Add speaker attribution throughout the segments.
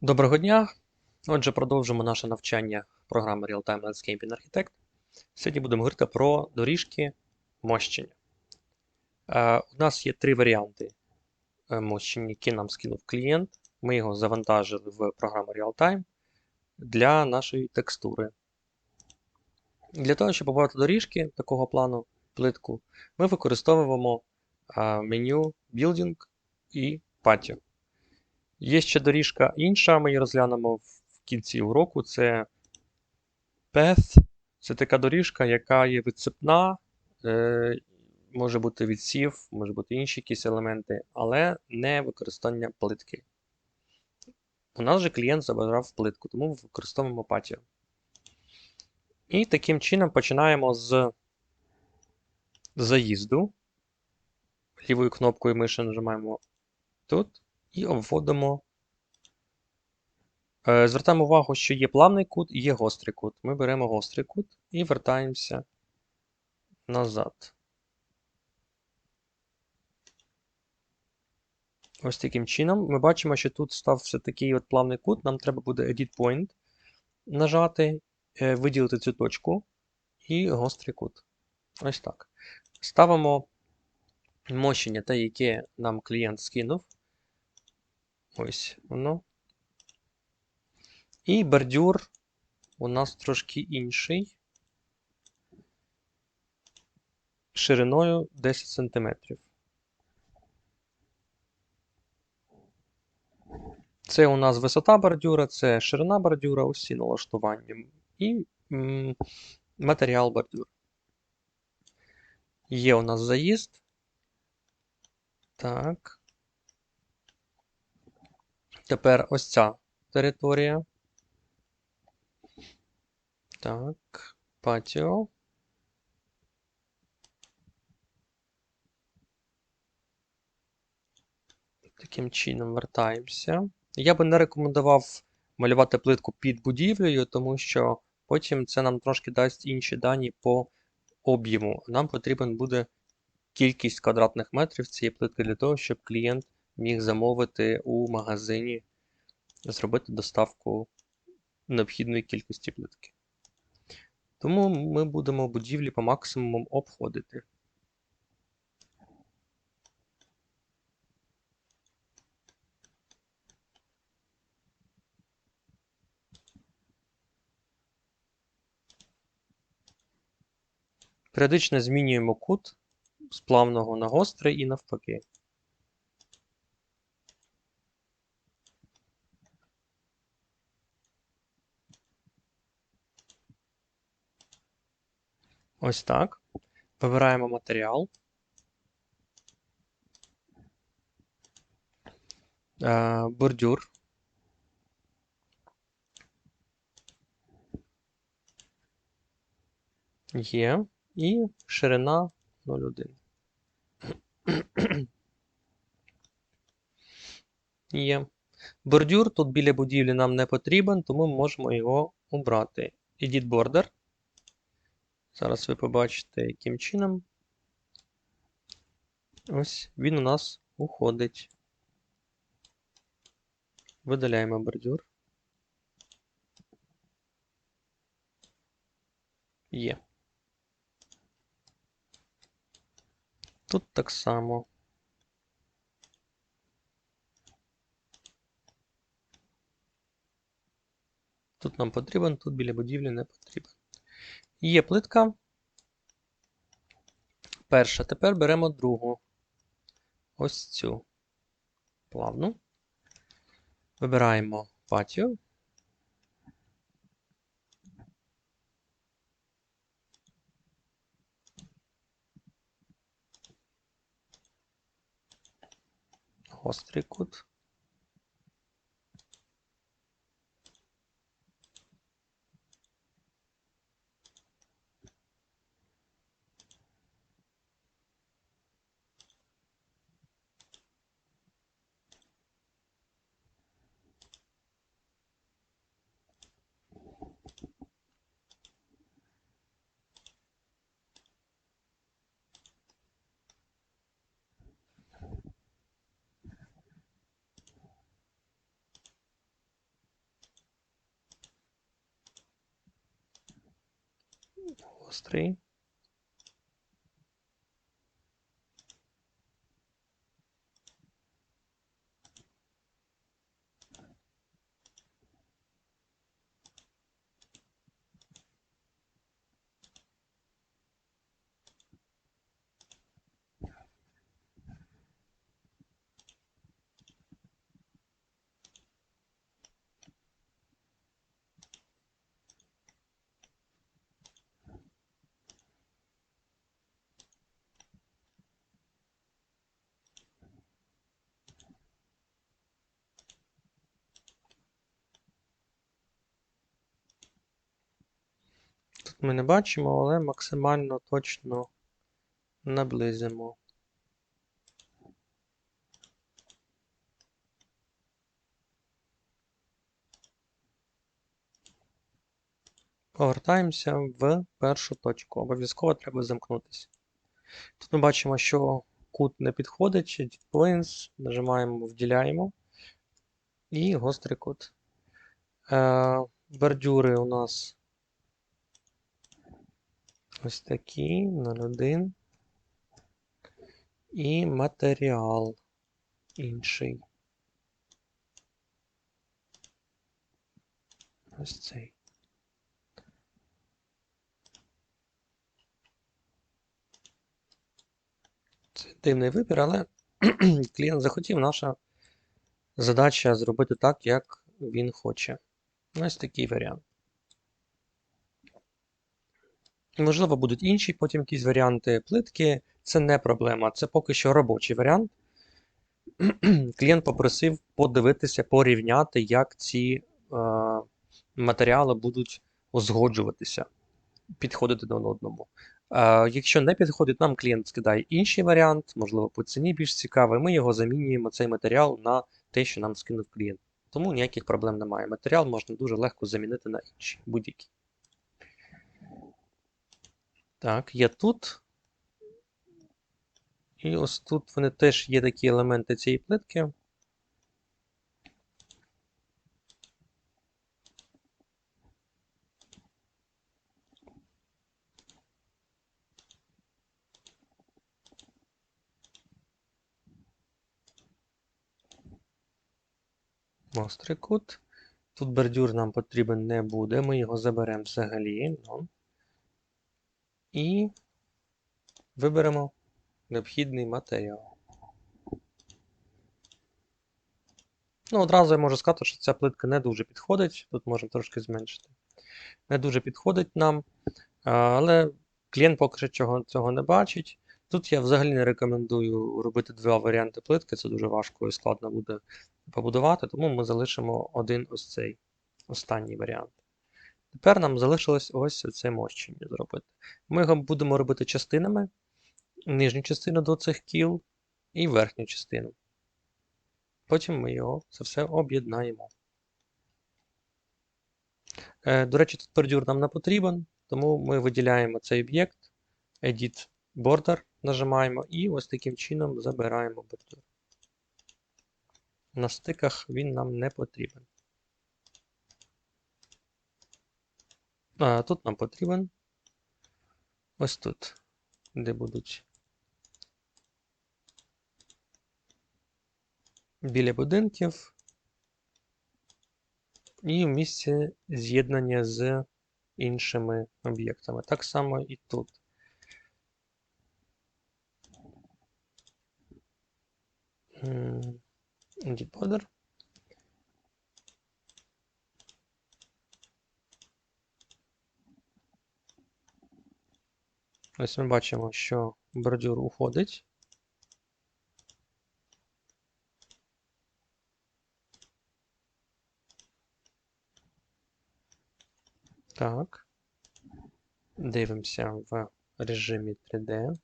Speaker 1: Доброго дня! Отже, продовжимо наше навчання програми Real-Time Landscaping Architect. Сьогодні будемо говорити про доріжки мощення. Е, у нас є три варіанти е, мощення, які нам скинув клієнт. Ми його завантажили в програму Real-Time для нашої текстури. Для того, щоб побудувати доріжки такого плану, плитку, ми використовуємо е, меню Building і Patio. Є ще доріжка інша, ми її розглянемо в кінці уроку. Це Path. Це така доріжка, яка є відсипна, е, може бути відсів, може бути інші якісь елементи, але не використання плитки. У нас же клієнт забирав плитку, тому використовуємо Patio. І таким чином починаємо з заїзду. Лівою кнопкою миші нажимаємо тут і обводимо. Е, Звертаємо увагу, що є плавний кут і є гострий кут. Ми беремо гострий кут і вертаємося назад. Ось таким чином. Ми бачимо, що тут стався такий от плавний кут. Нам треба буде Edit Point нажати, е, виділити цю точку і гострий кут. Ось так. Ставимо мощення, те, яке нам клієнт скинув. Ось воно. І бордюр у нас трошки інший. Шириною 10 см. Це у нас висота бордюра, це ширина бордюра, усі налаштування. І матеріал бордюра. Є у нас заїзд. Так. Тепер ось ця територія. Так, патіо. Таким чином вертаємося. Я би не рекомендував малювати плитку під будівлею, тому що потім це нам трошки дасть інші дані по об'єму. Нам потрібен буде кількість квадратних метрів цієї плитки для того, щоб клієнт міг замовити у магазині, зробити доставку необхідної кількості плитки. Тому ми будемо будівлі по максимуму обходити. Періодично змінюємо кут з плавного на гострий і навпаки. Ось так. Вибираємо матеріал. Е, бордюр. Є. І ширина 0,1. Є. Бордюр тут біля будівлі нам не потрібен, тому ми можемо його убрати. Edit Border. Зараз ви побачите, яким чином. Ось він у нас уходить. Видаляємо бордюр. Є. Тут так само. Тут нам потрібен, тут біля будівлі не потрібен. Є плитка. Перша. Тепер беремо другу. Ось цю плавну. Вибираємо патіо. Гострий кут. Гострий. Ми не бачимо, але максимально точно наблизимо. Повертаємося в першу точку. Обов'язково треба замкнутися. Тут ми бачимо, що кут не підходить, Points, нажимаємо, вділяємо. І гострий кут. Е, бордюри у нас ось такі, 0,1. І матеріал інший. Ось цей. Це дивний вибір, але клієнт захотів, наша задача зробити так, як він хоче. Ось такий варіант. Можливо, будуть інші потім якісь варіанти плитки. Це не проблема, це поки що робочий варіант. Клієнт попросив подивитися, порівняти, як ці е, матеріали будуть узгоджуватися, підходити один одному. Е, якщо не підходить, нам клієнт скидає інший варіант, можливо, по ціні більш цікавий. Ми його замінюємо, цей матеріал, на те, що нам скинув клієнт. Тому ніяких проблем немає. Матеріал можна дуже легко замінити на інший, будь-який. Так, є тут. І ось тут вони теж є такі елементи цієї плитки. Гострий кут. Тут бордюр нам потрібен не буде, ми його заберемо взагалі. Ну. І виберемо необхідний матеріал. Ну, одразу я можу сказати, що ця плитка не дуже підходить. Тут можемо трошки зменшити. Не дуже підходить нам, але клієнт поки що цього, цього не бачить. Тут я взагалі не рекомендую робити два варіанти плитки, це дуже важко і складно буде побудувати, тому ми залишимо один ось цей останній варіант. Тепер нам залишилось ось це мощення зробити. Ми його будемо робити частинами, нижню частину до цих кіл і верхню частину. Потім ми його це все об'єднаємо. Е, До речі, тут бордюр нам не потрібен, тому ми виділяємо цей об'єкт, Edit Border, нажимаємо і ось таким чином забираємо бордюр. На стиках він нам не потрібен. А тут нам потрібен ось тут, де будуть біля будинків і в місці з'єднання з іншими об'єктами. Так само і тут. Decoder. Ось ми бачимо, що бордюр уходить. Так. Дивимося в режимі 3D.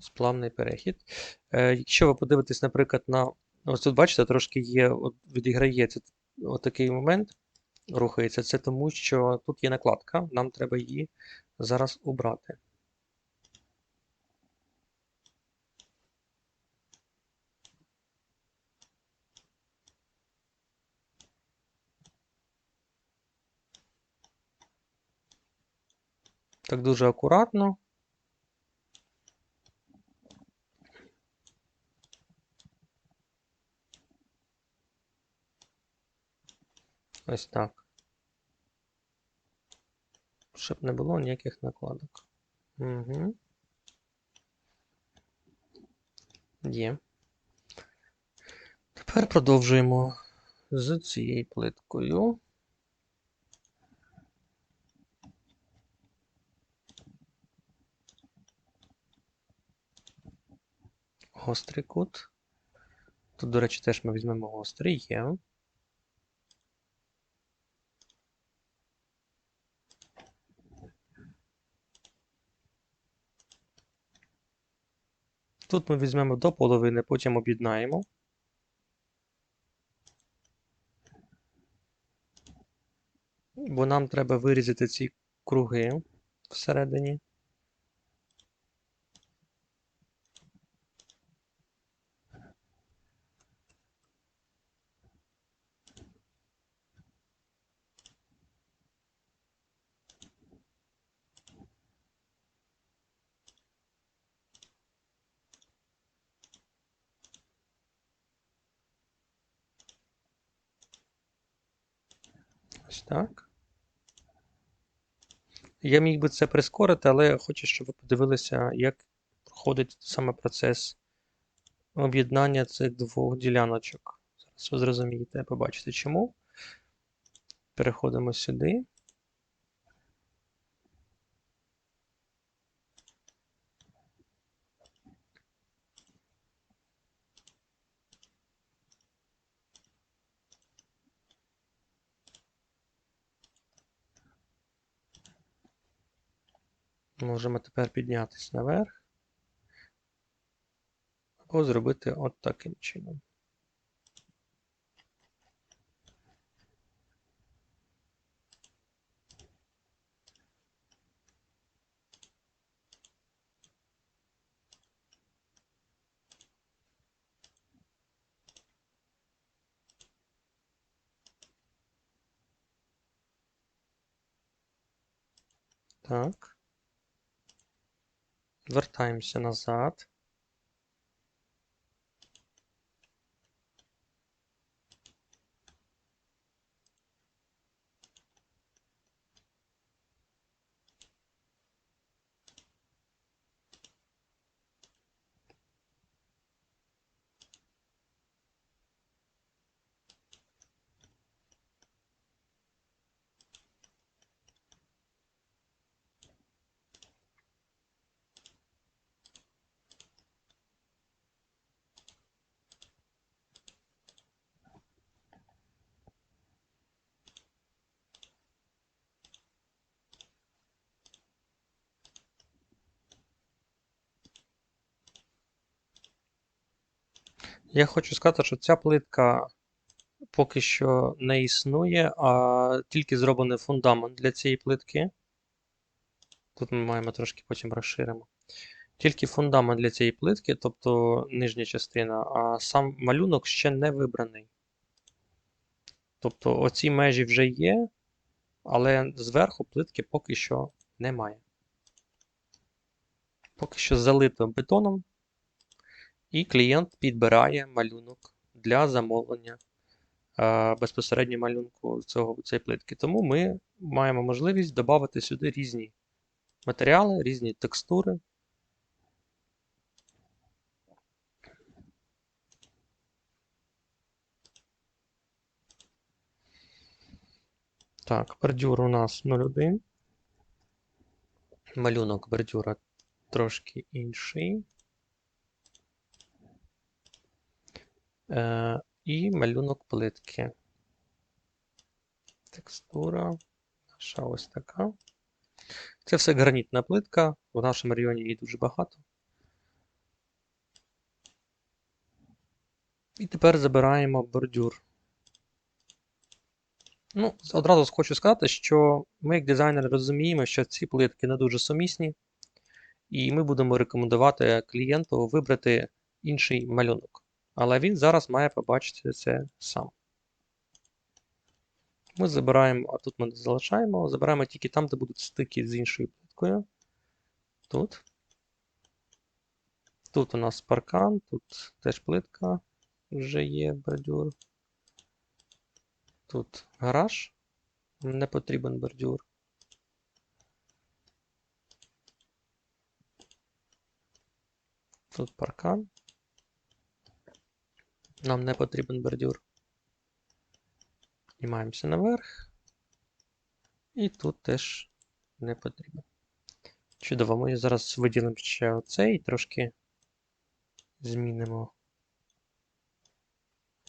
Speaker 1: Сплавний перехід. Е, Якщо ви подивитесь, наприклад, на. Ось тут, бачите, трошки є, от відіграється отакий момент, рухається. Це тому, що тут є накладка, нам треба її зараз убрати. Так дуже акуратно. Ось так. Щоб не було ніяких накладок. Угу. Є. Тепер продовжуємо з цією плиткою. Гострий кут. Тут, до речі, теж ми візьмемо гострий є. Тут ми візьмемо до половини, потім об'єднаємо. Бо нам треба вирізати ці круги всередині. Ось так. Я міг би це прискорити, але я хочу, щоб ви подивилися, як проходить саме процес об'єднання цих двох діляночок. Зараз ви зрозумієте, побачите чому. Переходимо сюди. Можемо тепер піднятися наверх. Або зробити от таким чином. Так. Вертаємося назад. Я хочу сказати, що ця плитка поки що не існує, а тільки зроблений фундамент для цієї плитки. Тут ми маємо трошки потім розширимо. Тільки фундамент для цієї плитки, тобто нижня частина, а сам малюнок ще не вибраний. Тобто оці межі вже є, але зверху плитки поки що немає. Поки що залито бетоном, і клієнт підбирає малюнок для замовлення е, безпосередньо малюнку цього, цієї плитки. Тому ми маємо можливість додати сюди різні матеріали, різні текстури. Так, бордюр у нас 0,1. Малюнок бордюра трошки інший. І малюнок плитки. Текстура. Наша ось така. Це все гранітна плитка. В нашому районі її дуже багато. І тепер забираємо бордюр. Ну, одразу хочу сказати, що ми, як дизайнери, розуміємо, що ці плитки не дуже сумісні, і ми будемо рекомендувати клієнту вибрати інший малюнок. Але він зараз має побачити це сам. Ми забираємо, а тут ми залишаємо, забираємо тільки там, де будуть стики з іншою плиткою. Тут. Тут у нас паркан, тут теж плитка вже є бордюр. Тут гараж. Не потрібен бордюр. Тут паркан. Нам не потрібен бордюр. Піднімаємося наверх. І тут теж не потрібно. Чудово, ми зараз виділимо ще оцей трошки змінимо.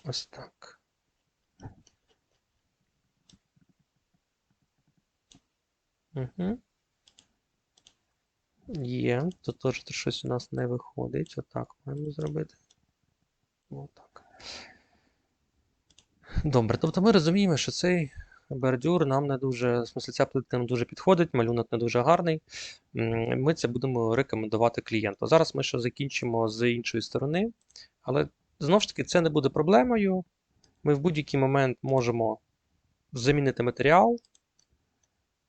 Speaker 1: Ось так. Угу. Є, тут теж щось у нас не виходить. Отак маємо зробити. Отак. Добре, тобто ми розуміємо, що цей бордюр нам не дуже, в смысле, ця плитка не дуже підходить, малюнок не дуже гарний. Ми це будемо рекомендувати клієнту. Зараз ми ще закінчимо з іншої сторони, але знову ж таки це не буде проблемою. Ми в будь-який момент можемо замінити матеріал.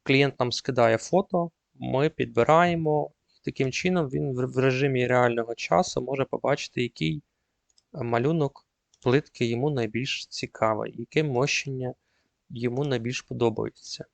Speaker 1: Клієнт нам скидає фото, ми підбираємо. І таким чином він в режимі реального часу може побачити, який малюнок плитки йому найбільш цікавий, яке мощення йому найбільш подобається.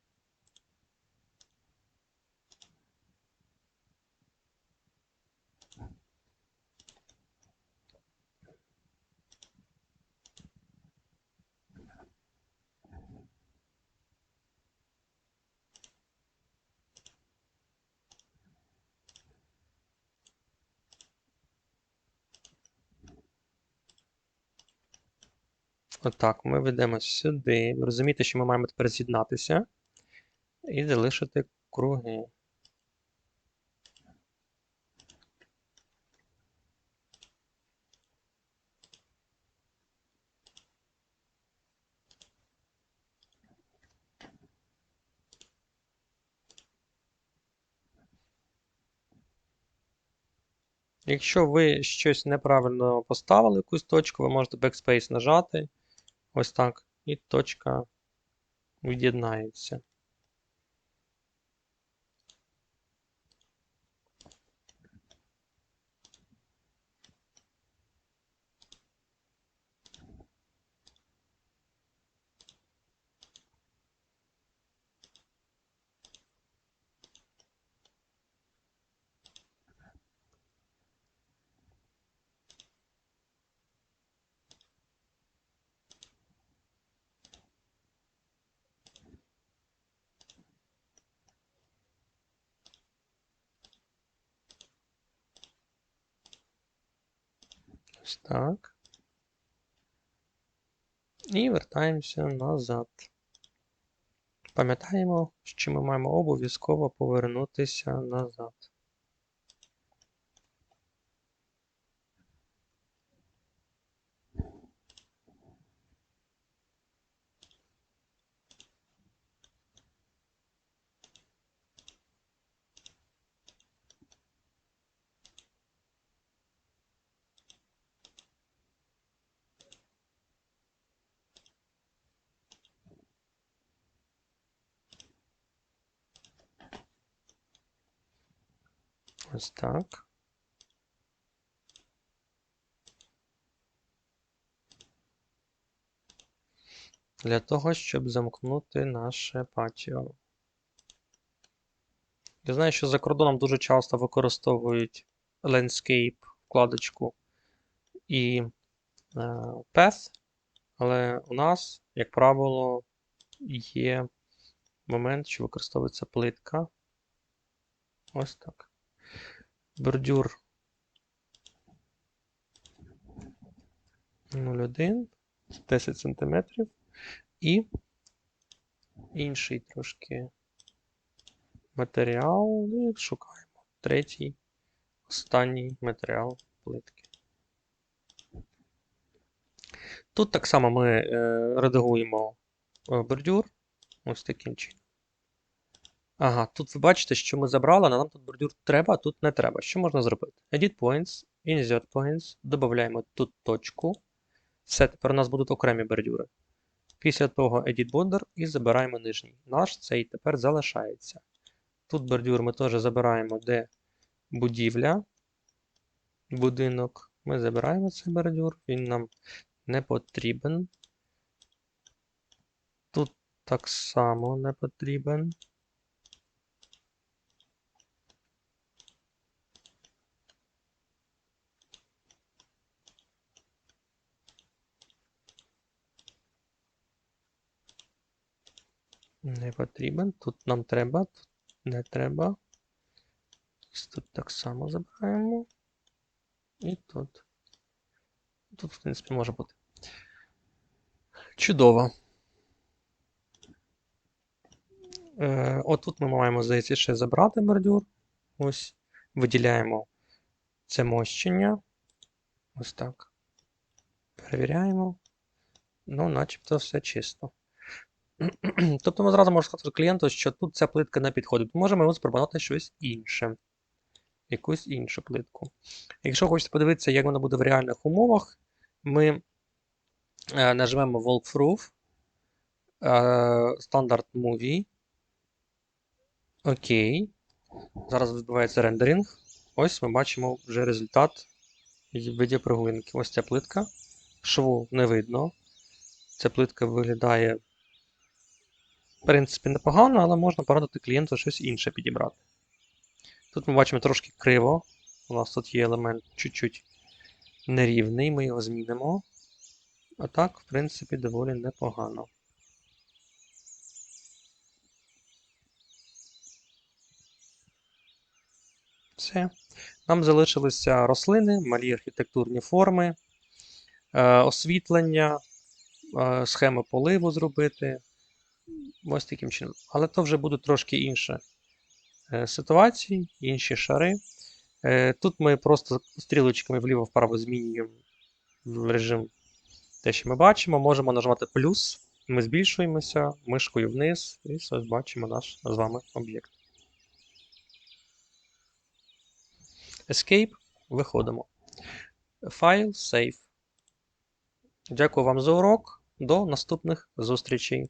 Speaker 1: Отак, ми ведемо сюди. Ви розумієте, що ми маємо тепер з'єднатися і залишити круги. Якщо ви щось неправильно поставили, якусь точку, ви можете Backspace нажати. Ось так. І точка від'єднається. Ось так. І вертаємося назад. Пам'ятаємо, що ми маємо обов'язково повернутися назад. Ось так. Для того, щоб замкнути наше патіо. Я знаю, що за кордоном дуже часто використовують Landscape вкладочку і е, Path, але у нас, як правило, є момент, що використовується плитка. Ось так. Бордюр 0,1, 10 см. І інший трошки матеріал. І шукаємо. Третій, останній матеріал плитки. Тут так само ми е, редагуємо е, бордюр. Ось таким чином. Ага, тут ви бачите, що ми забрали, але нам тут бордюр треба, а тут не треба. Що можна зробити? Edit Points, Insert Points, додаємо тут точку. Все, тепер у нас будуть окремі бордюри. Після того Edit Border і забираємо нижній. Наш цей тепер залишається. Тут бордюр ми теж забираємо, де будівля, будинок. Ми забираємо цей бордюр, він нам не потрібен. Тут так само не потрібен. Не потрібен. Тут нам треба, тут не треба. Тут так само забираємо. І тут. Тут, в принципі, може бути. Чудово. Е, отут ми маємо, здається, ще забрати бордюр. Ось. Виділяємо це мощення. Ось так. Перевіряємо. Ну, начебто все чисто. Тобто ми зразу можемо сказати клієнту, що тут ця плитка не підходить. Можемо йому запропонувати щось інше. Якусь іншу плитку. Якщо хочете подивитися, як вона буде в реальних умовах, ми е, нажмемо Walkthrough, е, Standard Movie. Окей. Зараз відбувається рендеринг. Ось ми бачимо вже результат виді проглинки. Ось ця плитка. Шву не видно. Ця плитка виглядає, в принципі, непогано, але можна порадити клієнту щось інше підібрати. Тут ми бачимо трошки криво. У нас тут є елемент чуть-чуть нерівний, ми його змінимо. А так, в принципі, доволі непогано. Все. Нам залишилися рослини, малі архітектурні форми, е, освітлення, е, схеми поливу зробити. Ось таким чином. Але то вже будуть трошки інші е, ситуації, інші шари. Е, Тут ми просто стрілочками вліво-вправо змінюємо режим те, що ми бачимо. Можемо нажимати плюс. Ми збільшуємося мишкою вниз, і ось бачимо наш з вами об'єкт. Escape. Виходимо. Файл, Save. Дякую вам за урок. До наступних зустрічей.